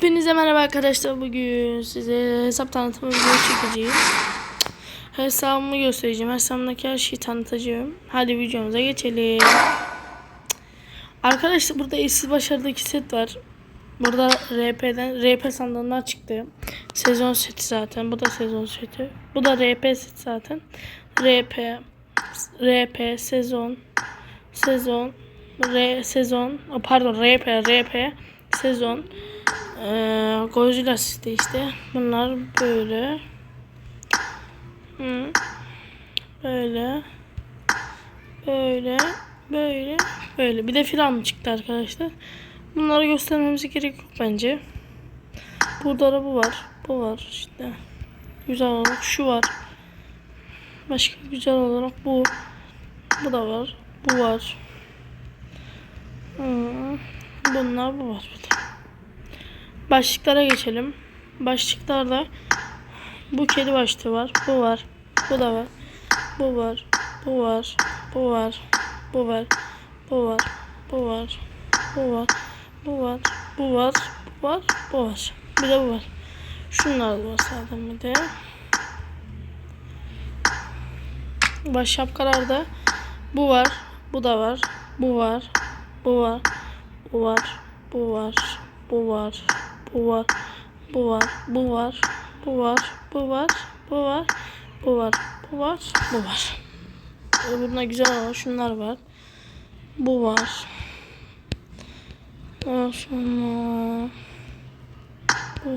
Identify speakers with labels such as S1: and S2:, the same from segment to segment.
S1: Hepinize merhaba arkadaşlar. Bugün size hesap tanıtımı video çekeceğim. Hesabımı göstereceğim. Hesabımdaki her şeyi tanıtacağım. Hadi videomuza geçelim. Arkadaşlar burada eşsiz başarıdaki set var. Burada RP'den RP sandığından çıktı. Sezon seti zaten. Bu da sezon seti. Bu da RP set zaten. RP RP sezon sezon R sezon pardon RP RP sezon ee, Godzilla seti işte. Bunlar böyle. Böyle. Böyle. Böyle. Böyle. Bir de filan çıktı arkadaşlar. Bunları göstermemize gerek yok bence. Burada da bu var. Bu var işte. Güzel olarak şu var. Başka güzel olarak bu. Bu da var. Bu var. Bunlar bu var. bir de. Başlıklara geçelim. Başlıklarda bu kedi başlığı var. Bu var. Bu da var. Bu var. Bu var. Bu var. Bu var. Bu var. Bu var. Bu var. Bu var. Bu var. Bu var. Bu var. Bir de bu var. Şunlar da var zaten bir de. Baş şapkalarda bu var. Bu da var. Bu var. Bu var. Bu var. Bu var. Bu var. Bu var. Bu var. Bu var. Bu var. Bu var. Bu var. Bu var. Bu var. Bu var. Bunlar güzel olan şunlar var. Bu var. Sonra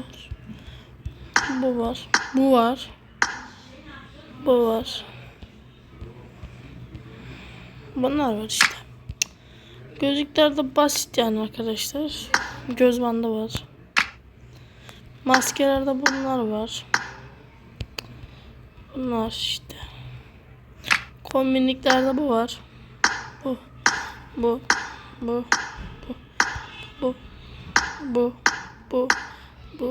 S1: bu var. Bu var. Bu var. Bu var. Bunlar var işte. Gözlükler de basit yani arkadaşlar. Göz bandı var. Maskelerde bunlar var. Bunlar işte. Kombinliklerde bu var. Bu. Bu. Bu. Bu. Bu. Bu. Bu.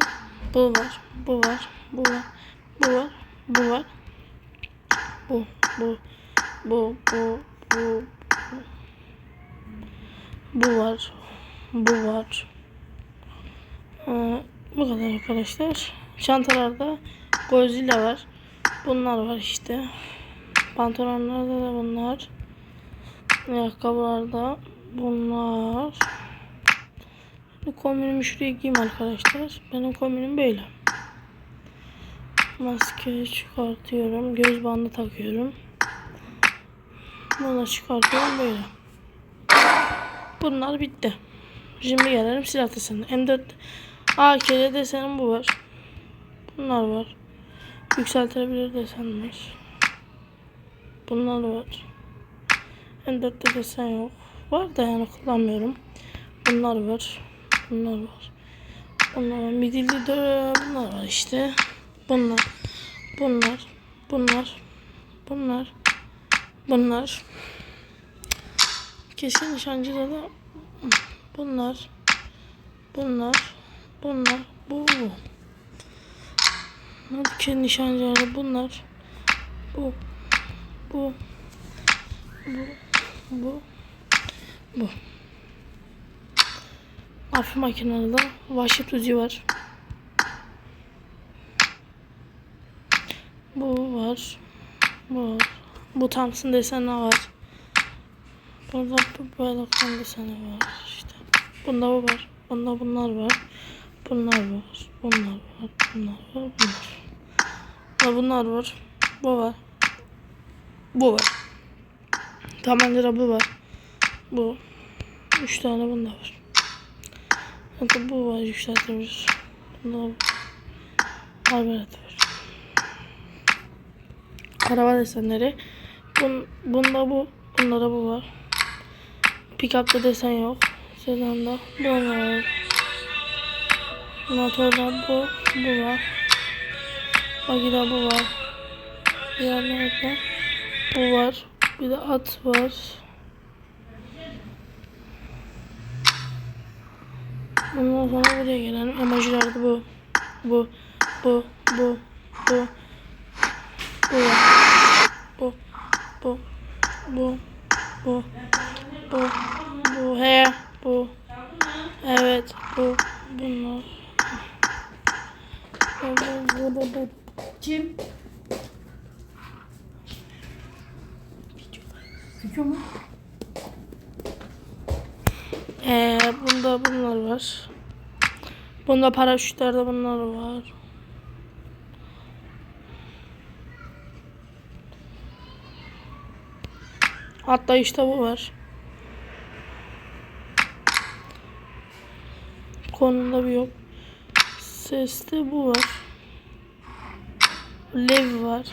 S1: Bu var. Bu var. Bu var. Bu var. Bu var. Bu. Bu. Bu. Bu. Bu. Bu var. Bu var. Bu kadar arkadaşlar. Çantalarda Godzilla var. Bunlar var işte. Pantolonlarda da bunlar. Ayakkabılarda bunlar. Şimdi kombinimi şuraya giyeyim arkadaşlar. Benim kombinim böyle. Maske çıkartıyorum. Göz bandı takıyorum. Bunu da çıkartıyorum böyle. Bunlar bitti. Şimdi gelelim silah desenine. M4 AK'li desenim bu var. Bunlar var. Yükseltilebilir desen var. Bunlar var. M4'te desen yok. Var da yani kullanmıyorum. Bunlar var. Bunlar var. Bunlar var. Midilli de bunlar var işte. Bunlar. Bunlar. Bunlar. Bunlar. Bunlar. Kesin nişancıda da bunlar. Bunlar. Bunlar. Bu. Hadi nişancıda bunlar. Bu. Bu. Bu. Bu. Bu. Hafif makinede vahşet uzi var. Bu var. Bu var. Bu Thompson deseni var. Burada bu böyle deseni var işte. Bunda bu var. Bunda bunlar var. Bunlar var. Bunlar var. Bunlar var. Bunlar. Bunlar var. Bu var. Bu var. Tabancada bu var. Bu. Üç tane bunda var. Hatta bu var yükseltilir. Bunda var. Arbelet var. Araba desenleri. Bun, bunda bu. Bunda da bu var. Pickup'ta desen yok. Sedanda bu var. Motorda bu. Bu var. Bagida bu var. Diğerlerde bu var. Bir de at var. Ondan sonra buraya gelen emojilerde bu. Bu. Bu. Bu. Bu. Bu var. Bu. Bu. Bu. Bu. Bu. Bu. He. Bu. Evet. Bu. Bunlar.
S2: Kim? Video mu?
S1: Ee, bunda bunlar var. Bunda paraşütlerde bunlar var. Hatta işte bu var. Konumda bir yok. Seste bu var. Lev var.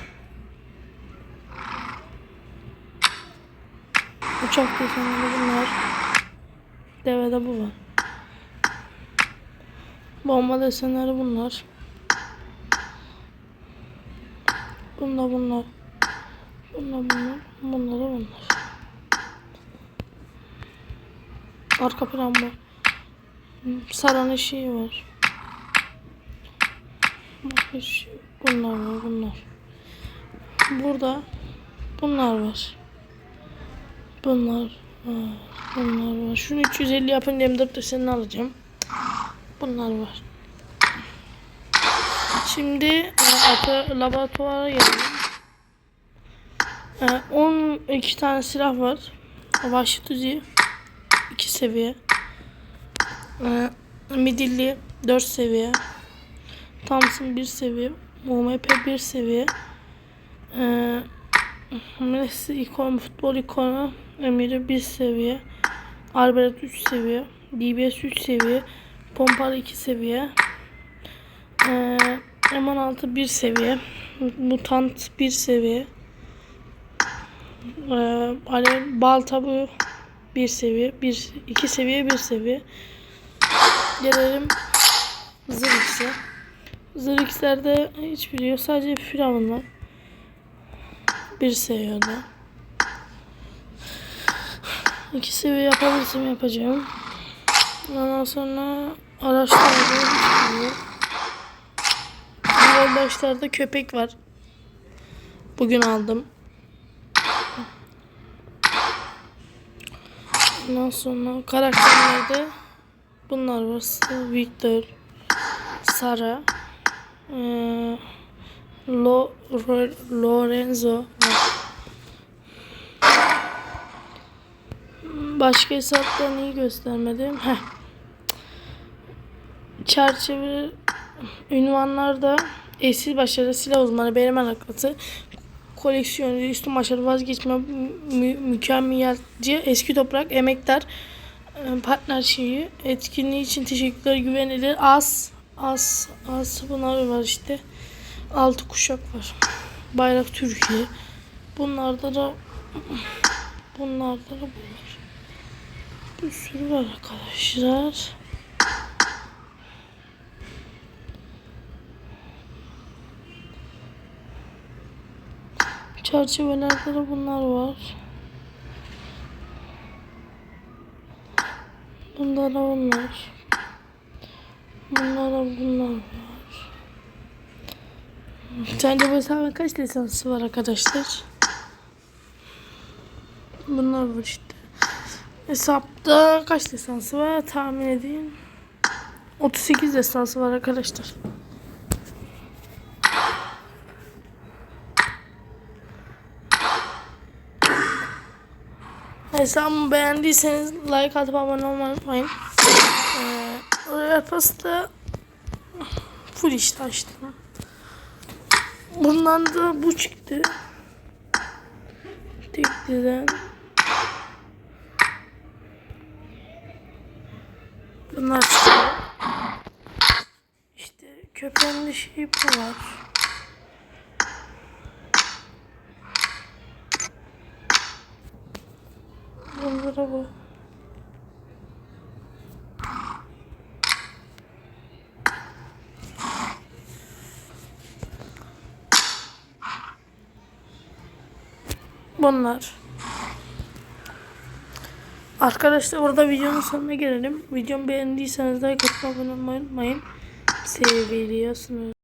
S1: Uçak desenleri bunlar. Devede bu var. Bomba desenleri bunlar. Bunda bunlar. Bunda bunlar. Bunda da bunlar. Arka plan var. Saran eşiği var. Bunlar var bunlar. Burada bunlar var. Bunlar var. Bunlar var. Şunu 350 yapınca M4 desenini alacağım. Bunlar var. Şimdi e, laboratuvara gelelim. E, 12 tane silah var. Vahşi Tuzi 2 seviye. E, Midilli 4 seviye. Thompson 1 seviye. UMP 1 seviye. E, Messi ikon, futbol ikonu Emir'i 1 seviye. Arbelet 3 seviye. DBS 3 seviye. Pompalı 2 seviye. Ee, M16 1 seviye. Mutant 1 seviye. Ee, alev balta bu 1 seviye. 1 2 seviye 1 seviye. Gelelim Zırhix'e. Zırhix'lerde hiçbiri yok. Sadece Firavun var. Bir seviyede. İki seviye yapabilirsem yapacağım. Ondan sonra. Diğer başlarda köpek var. Bugün aldım. Ondan sonra karakterlerde bunlar var. Victor, Sara, eee, Lo, Lorenzo. Başka hesapta neyi göstermedim? Heh. Çerçeve ünvanlarda esil başarı silah uzmanı benim alakası koleksiyoncu üstün başarı vazgeçme mü, mükemmelci eski toprak emektar e, partner şeyi etkinliği için teşekkürler güvenilir az az az bunlar var işte. Altı kuşak var. Bayrak Türkiye. Bunlarda da bunlarda da bu var bir sürü var arkadaşlar. Çerçevelerde de bunlar var. Bunda da bunlar. Bunda da bunlar var. Sence bu hesabın kaç lisansı var arkadaşlar? Bunlar var işte. Hesapta kaç lisansı var tahmin edin. 38 lisansı var arkadaşlar. Hesabımı beğendiyseniz like atıp abone olmayı unutmayın. Ee, oraya pasta full işte açtım. Bundan da bu çıktı. Tekliden. Bunlar çıktı. İşte köpeğin de şey bu var. Bunlara bu. Bunlar. Arkadaşlar burada videonun sonuna gelelim. Videomu beğendiyseniz like atmayı unutmayın. Seviliyorsunuz.